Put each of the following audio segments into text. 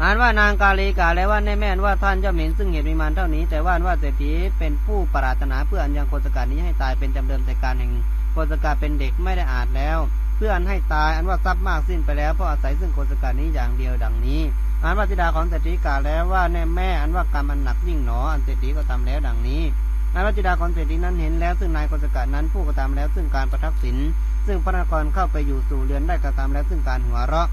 อ่านว่านางกาลีกาแล้วว่าแน่แม่นว่าท่านย่อมเห็นซึ่งเหตุมีมานเท่านี้ แต่ว่าว่าเศรษฐีเป็นผู้ปรารถนาเพื่ออันยังโคสกานี้ให้ตายเป็นจำเดิมแต่การแห่งโคสกาเป็นเด็กไม่ได้อาจแล้ว เพื่ออันให้ตายอันว่าทรัพย์มากสิ้นไปแล้วเพราะอาศัยซึ่งโคสกานี้อย่างเดียวดังนี้อันว่าธิดาของเศรษฐีกาแล้วว่าแน่แม่อันว่ากรรมอันหนักยิ่งหนออันเศรษฐีก็ทำแล้วดังนี้อันว่าธิดาของเศรษฐีนั้นเห็นแล้วซึ่งนายโคสกานั้นผู้กระทำแล้วซึ่งการประทักษิณซึ่งพระนครเข้าไปอยู่สู่เรือนได้กระทำแล้วซึ่งการหัวเราะ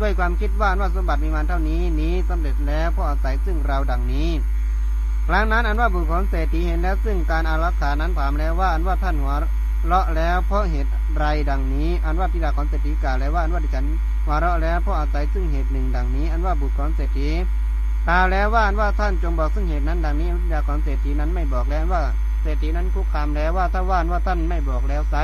ด้วยความคิดว่าว่าสมบัติมีมันเท่านี้นี้สำเร็จแล้วเพราะอาศัยซึ่งเราดังนี้ครั้งนั้นอันว่าบุตรของเศรษฐีเห็นแล้วซึ่งการอารักขานั้นถามแล้วว่าอันว่าท่านหัวเราะแล้วเพราะเหตุไรดังนี้ อันว่าธิดาของเศรษฐีกล่าวแล้วว่าอันว่าดิฉันหัวเราะแล้วเพราะอาศัยซึ่งเหตุหนึ่งดังนี้ อันว่าบุตรของเศรษฐีกล่าวแล้วว่าอันว่าท่านจงบอกซึ่งเหตุนั้นดังนี้ธิดาของเศรษฐีนั้นไม่บอกแล้วว่าเศรษฐีนั้นคุกคามแล้วว่าถ้าว่านว่าท่านไม่บอกแล้วไซ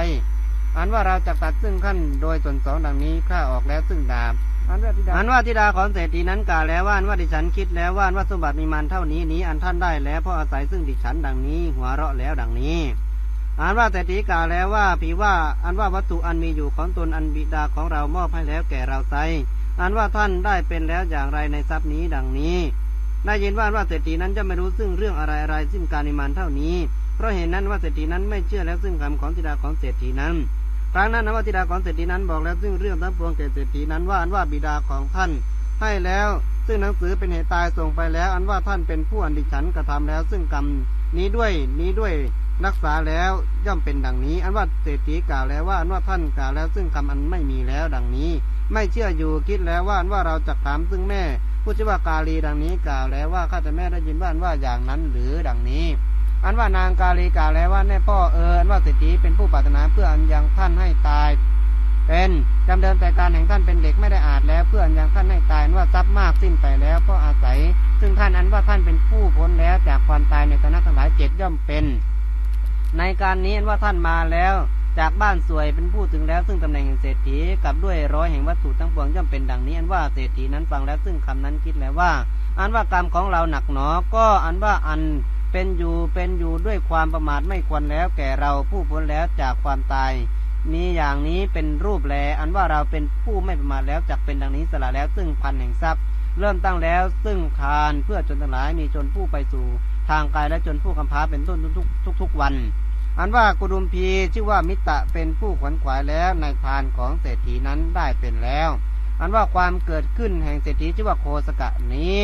อันว่าเราจะตัดซึ่งขั้นโดยส่วนสองดังนี้ข้าออกแล้วซึ่งดาบอันว่าธิดาอันว่าธิดาของเศรษฐีนั้นกล่าวแล้วว่าอันว่าดิฉันคิดแล้วว่าอันว่าสมบัติมีมันเท่านี้นี้อันท่านได้แล้วเพราะอาศัยซึ่งดิฉันดังนี้ หัวเราะแล้วดังนี้อันว่าเศรษฐีกล่าวแล้วว่าผีว่าอันว่าวัตถุอันมีอยู่ของตนอันบิดาของเรามอบให้แล้วแก่เราไซอันว่าท่านได้เป็นแล้วอย่างไรในทรัพย์นี้ดังนี้ได้ยินว่าอันว่าเศรษฐีนั้นจะไม่รู้ซึ่งเรื่องอะไรอะไรซึ่งการมีมันเท่านี้ เพราะเห็นนั้นว่าเศรษฐีนั้นไม่เชื่อแล้วซึ่งคำของธิดาของเศรษฐีนั้นครั้งนั้นนวธิดาของเศรษฐีนั้นบอกแล้วซึ่งเรื่องทั้งปวงแก่เศรษฐีนั้นว่าอันว่าบิดาของท่าน ให้แล้วซึ่งหนังสือเป็นเหตุตายส่งไปแล้ว อันว่าท่านเป็นผู้อันดิฉันกระทำแล้ว ซึ่งกรรมนี้ด้วยนี้ด้วยรักษาแล้วย่อมเป็นดังนี้ อันว่าเศรษฐีกล่าวแล้วว่าอันว่าท่านกล่าวแล้ว ซึ่งกรรมอันไม่มีแล้วดังนี้ ไม่เชื่ออยู่คิดแล้วว่าอันว่าเราจะถามซึ่งแม่ผู้ชื่อว่ากาลีดังนี้กล่าวแล้วว่าข้าแต่แม่ได้ยินว่าอันว่าอย่างนั้นหรือดังนี้ อันว่านางกาลีกล่าวแล้วว่าแน่พ่อเอออันว่าเศรษฐีเป็นผู้ปรารถนาเพื่ออันยังท่านให้ตาย เป็นจำเดิมแต่การแห่งท่านเป็นเด็กไม่ได้อาจแล้ว เพื่ออันยังท่านให้ตายอันว่าทรัพย์มากสิ้นไปแล้วเพราะอาศัย ซึ่งท่านอันว่าท่านเป็นผู้พ้นแล้วจากความตายในฐานะทั้งหลายเจ็ดย่อมเป็น ในการนี้อันว่าท่านมาแล้วจากบ้านสวยเป็นผู้ถึงแล้วซึ่งตำแหน่งแห่งเศรษฐีกับด้วยร้อยแห่งวัตถุทั้งปวงย่อมเป็นดังนี้ อันว่าเศรษฐีนั้นฟังแล้วซึ่งคำนั้นคิดแล้วว่า อันว่ากรรมของเราหนักหนอก็อันว่าอัน เป็นอยู่เป็นอยู่ด้วยความประมาทไม่ควรแล้วแก่เราผู้พ้นแล้วจากความตาย มีอย่างนี้เป็นรูปแล อันว่าเราเป็นผู้ไม่ประมาทแล้วจักเป็นดังนี้สละแล้วซึ่งพันแห่งทรัพย์ เริ่มตั้งแล้วซึ่งทานเพื่อจนทั้งหลายมีจนผู้ไปสู่ ทางกายและจนผู้คำพาเป็นต้นทุกทุกทุกวัน อันว่ากุดุมพีชื่อว่ามิตรเป็นผู้ขวนขวายแล้วในทานของเศรษฐีนั้นได้เป็นแล้ว อันว่าความเกิดขึ้นแห่งเศรษฐีชื่อว่าโคสกะนี้